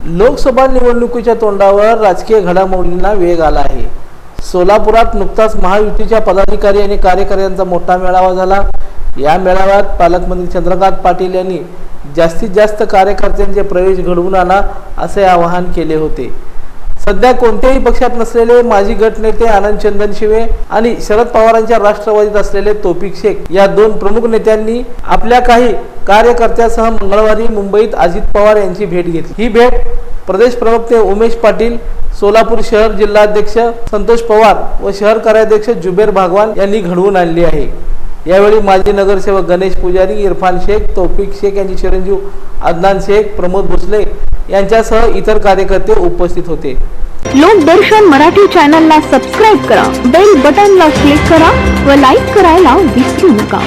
लोकसभा निवडणुकीच्या तोंडावर राजकीय घडामोडींना वेग आला आहे. सोलापुरात नुकताच महायुतीच्या पदाधिकारी आणि कार्यकर्त्यांचा मोठा मेळावा झाला. या मेळाव्यात पालकमंत्री चंद्रकांत पाटील यांनी जास्तीत जास्त कार्यकर्त्यांचे प्रवेश घडवून आणा असे आवाहन केले होते. सध्या कोणत्याही पक्षात नसलेले माजी गटनेते आनंद चंदन शिवे आणि शरद पवारांच्या राष्ट्रवादीत असलेले तोपिक शेख या दोन प्रमुख नेत्यांनी आपल्या काही कार्यकर्त्यासह मंगळवारी मुंबईत अजित पवार यांची भेट घेतली. ही भेट प्रदेश प्रवक्ते उमेश पाटील सोलापूर शहर जिल्हाध्यक्ष संतोष पवार व शहर कार्याध्यक्ष जुबेर भागवान यांनी घडवून आणली आहे. यावेळी माजी नगरसेवक गणेश पुजारी इरफान शेख तौफिक शेख यांचे चिरंजीव अदनान शेख प्रमोद भोसले यांच्यासह इतर कार्यकर्ते उपस्थित होते. लोकदर्शन मराठी चॅनलला सबस्क्राईब करा बेल बटनला क्लिक करा व लाईक करायला विसरू नका.